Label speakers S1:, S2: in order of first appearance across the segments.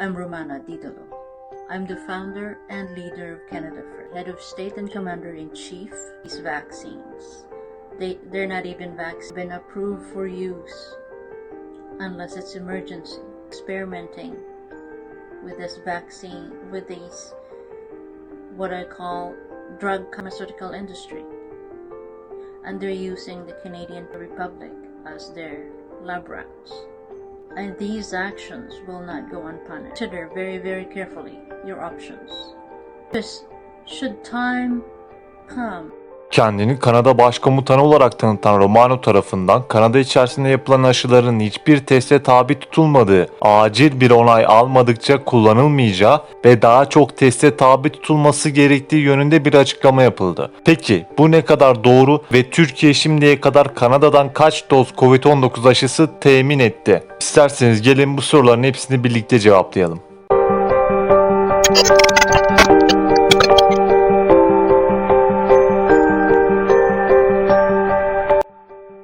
S1: I'm Romana Didolo. I'm the founder and leader of Canada First, head of state and commander in chief. These vaccines, they they're not even vaccine been approved for use unless it's emergency. Experimenting with this vaccine with these what I call drug pharmaceutical industry, and they're using the Canadian Republic as their lab rats. And these actions will not go unpunished. Consider very, very carefully your options. Should time come
S2: Kendini Kanada Başkomutanı olarak tanıtan Romano tarafından Kanada içerisinde yapılan aşıların hiçbir teste tabi tutulmadığı, acil bir onay almadıkça kullanılmayacağı ve daha çok teste tabi tutulması gerektiği yönünde bir açıklama yapıldı. Peki bu ne kadar doğru ve Türkiye şimdiye kadar Kanada'dan kaç doz Covid-19 aşısı temin etti? İsterseniz gelin bu soruların hepsini birlikte cevaplayalım.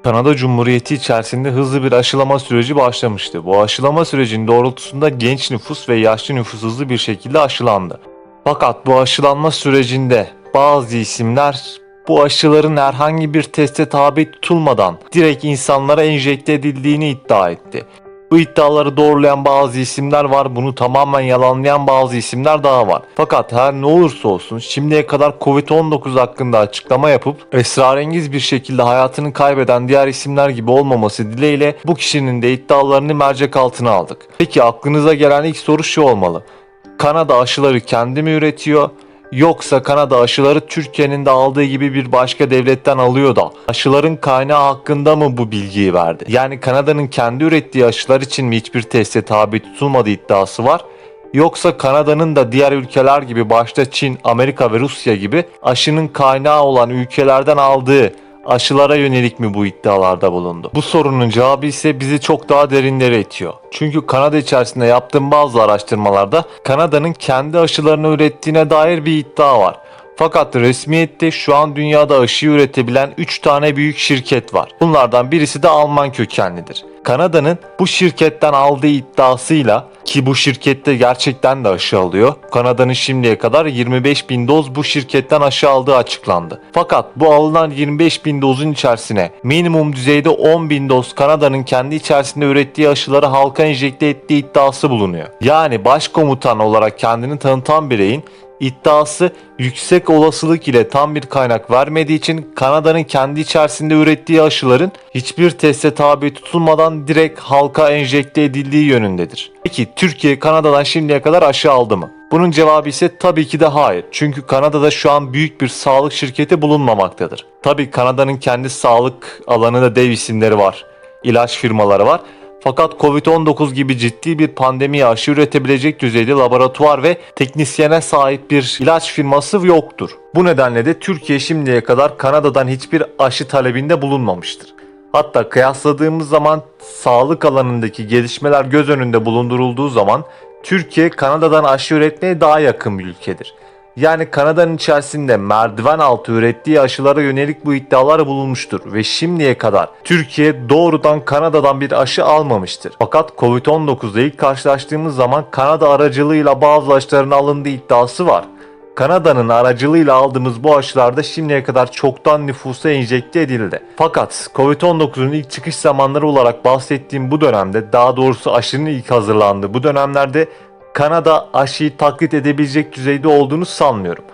S2: Kanada Cumhuriyeti içerisinde hızlı bir aşılama süreci başlamıştı. Bu aşılama sürecinin doğrultusunda genç nüfus ve yaşlı nüfus hızlı bir şekilde aşılandı. Fakat bu aşılanma sürecinde bazı isimler bu aşıların herhangi bir teste tabi tutulmadan direkt insanlara enjekte edildiğini iddia etti. Bu iddiaları doğrulayan bazı isimler var, bunu tamamen yalanlayan bazı isimler daha var. Fakat her ne olursa olsun şimdiye kadar Covid-19 hakkında açıklama yapıp esrarengiz bir şekilde hayatını kaybeden diğer isimler gibi olmaması dileğiyle bu kişinin de iddialarını mercek altına aldık. Peki aklınıza gelen ilk soru şu olmalı. Kanada aşıları kendi mi üretiyor? Yoksa Kanada aşıları Türkiye'nin de aldığı gibi bir başka devletten alıyor da aşıların kaynağı hakkında mı bu bilgiyi verdi? Yani Kanada'nın kendi ürettiği aşılar için mi hiçbir teste tabi tutulmadığı iddiası var? Yoksa Kanada'nın da diğer ülkeler gibi başta Çin, Amerika ve Rusya gibi aşının kaynağı olan ülkelerden aldığı aşılara yönelik mi bu iddialarda bulundu? Bu sorunun cevabı ise bizi çok daha derinlere itiyor. Çünkü Kanada içerisinde yaptığım bazı araştırmalarda Kanada'nın kendi aşılarını ürettiğine dair bir iddia var. Fakat resmiyette şu an dünyada aşı üretebilen 3 tane büyük şirket var. Bunlardan birisi de Alman kökenlidir. Kanada'nın bu şirketten aldığı iddiasıyla ki bu şirkette gerçekten de aşı alıyor. Kanada'nın şimdiye kadar 25 bin doz bu şirketten aşı aldığı açıklandı. Fakat bu alınan 25 bin dozun içerisine minimum düzeyde 10 bin doz Kanada'nın kendi içerisinde ürettiği aşıları halka enjekte ettiği iddiası bulunuyor. Yani başkomutan olarak kendini tanıtan bireyin iddiası yüksek olasılık ile tam bir kaynak vermediği için Kanada'nın kendi içerisinde ürettiği aşıların hiçbir teste tabi tutulmadan direkt halka enjekte edildiği yönündedir. Peki Türkiye Kanada'dan şimdiye kadar aşı aldı mı? Bunun cevabı ise tabii ki de hayır. Çünkü Kanada'da şu an büyük bir sağlık şirketi bulunmamaktadır. Tabii Kanada'nın kendi sağlık alanında dev isimleri var. İlaç firmaları var. Fakat Covid-19 gibi ciddi bir pandemiye aşı üretebilecek düzeyde laboratuvar ve teknisyene sahip bir ilaç firması yoktur. Bu nedenle de Türkiye şimdiye kadar Kanada'dan hiçbir aşı talebinde bulunmamıştır. Hatta kıyasladığımız zaman sağlık alanındaki gelişmeler göz önünde bulundurulduğu zaman Türkiye Kanada'dan aşı üretmeye daha yakın bir ülkedir. Yani Kanada'nın içerisinde merdiven altı ürettiği aşılara yönelik bu iddialar bulunmuştur ve şimdiye kadar Türkiye doğrudan Kanada'dan bir aşı almamıştır. Fakat Covid-19 ile ilk karşılaştığımız zaman Kanada aracılığıyla bazı aşıların alındığı iddiası var. Kanada'nın aracılığıyla aldığımız bu aşılarda şimdiye kadar çoktan nüfusa enjekte edildi. Fakat Covid-19'un ilk çıkış zamanları olarak bahsettiğim bu dönemde daha doğrusu aşının ilk hazırlandığı bu dönemlerde Kanada aşıyı taklit edebilecek düzeyde olduğunu sanmıyorum.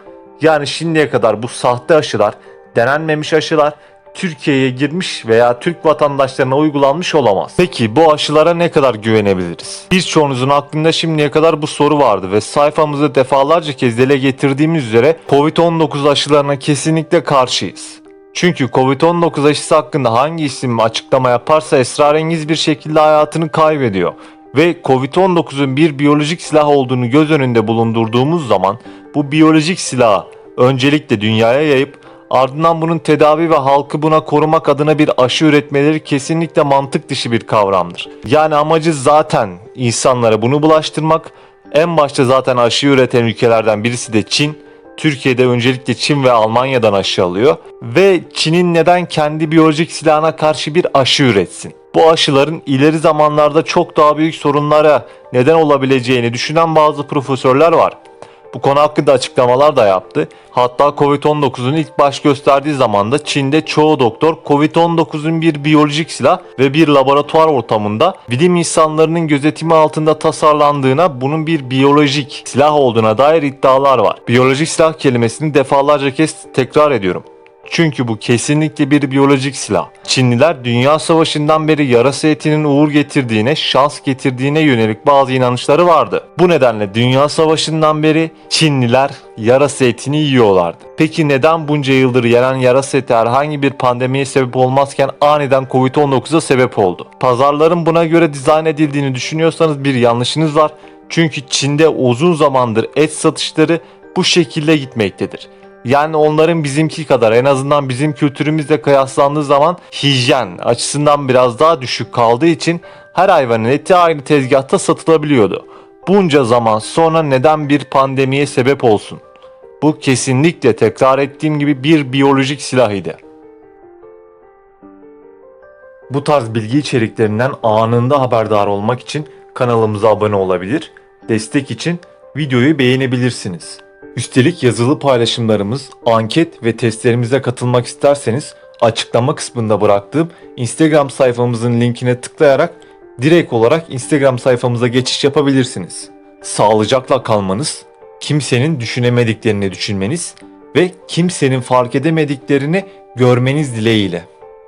S2: Yani şimdiye kadar bu sahte aşılar, denenmemiş aşılar Türkiye'ye girmiş veya Türk vatandaşlarına uygulanmış olamaz. Peki bu aşılara ne kadar güvenebiliriz? Birçoğunuzun aklında şimdiye kadar bu soru vardı ve sayfamızda defalarca kez dile getirdiğimiz üzere Covid-19 aşılarına kesinlikle karşıyız. Çünkü Covid-19 aşısı hakkında hangi isim açıklama yaparsa esrarengiz bir şekilde hayatını kaybediyor. Ve Covid-19'un bir biyolojik silah olduğunu göz önünde bulundurduğumuz zaman bu biyolojik silahı öncelikle dünyaya yayıp ardından bunun tedavi ve halkı buna korumak adına bir aşı üretmeleri kesinlikle mantık dışı bir kavramdır. Yani amacı zaten insanlara bunu bulaştırmak. En başta zaten aşı üreten ülkelerden birisi de Çin. Türkiye'de öncelikle Çin ve Almanya'dan aşı alıyor ve Çin'in neden kendi biyolojik silahına karşı bir aşı üretsin? Bu aşıların ileri zamanlarda çok daha büyük sorunlara neden olabileceğini düşünen bazı profesörler var. Bu konu hakkında açıklamalar da yaptı. Hatta Covid-19'un ilk baş gösterdiği zamanda Çin'de çoğu doktor Covid-19'un bir biyolojik silah ve bir laboratuvar ortamında bilim insanlarının gözetimi altında tasarlandığına bunun bir biyolojik silah olduğuna dair iddialar var. Biyolojik silah kelimesini defalarca kez tekrar ediyorum. Çünkü bu kesinlikle bir biyolojik silah. Çinliler Dünya Savaşı'ndan beri yarasa etinin uğur getirdiğine, şans getirdiğine yönelik bazı inanışları vardı. Bu nedenle Dünya Savaşı'ndan beri Çinliler yarasa etini yiyorlardı. Peki neden bunca yıldır yenen yarasa eti herhangi bir pandemiye sebep olmazken aniden Covid-19'a sebep oldu? Pazarların buna göre dizayn edildiğini düşünüyorsanız bir yanlışınız var. Çünkü Çin'de uzun zamandır et satışları bu şekilde gitmektedir. Yani onların bizimki kadar en azından bizim kültürümüzle kıyaslandığı zaman hijyen açısından biraz daha düşük kaldığı için her hayvanın eti aynı tezgahta satılabiliyordu. Bunca zaman sonra neden bir pandemiye sebep olsun? Bu kesinlikle tekrar ettiğim gibi bir biyolojik silahıydı. Bu tarz bilgi içeriklerinden anında haberdar olmak için kanalımıza abone olabilir, destek için videoyu beğenebilirsiniz. Üstelik yazılı paylaşımlarımız, anket ve testlerimize katılmak isterseniz açıklama kısmında bıraktığım Instagram sayfamızın linkine tıklayarak direkt olarak Instagram sayfamıza geçiş yapabilirsiniz. Sağlıcakla kalmanız, kimsenin düşünemediklerini düşünmeniz ve kimsenin fark edemediklerini görmeniz dileğiyle.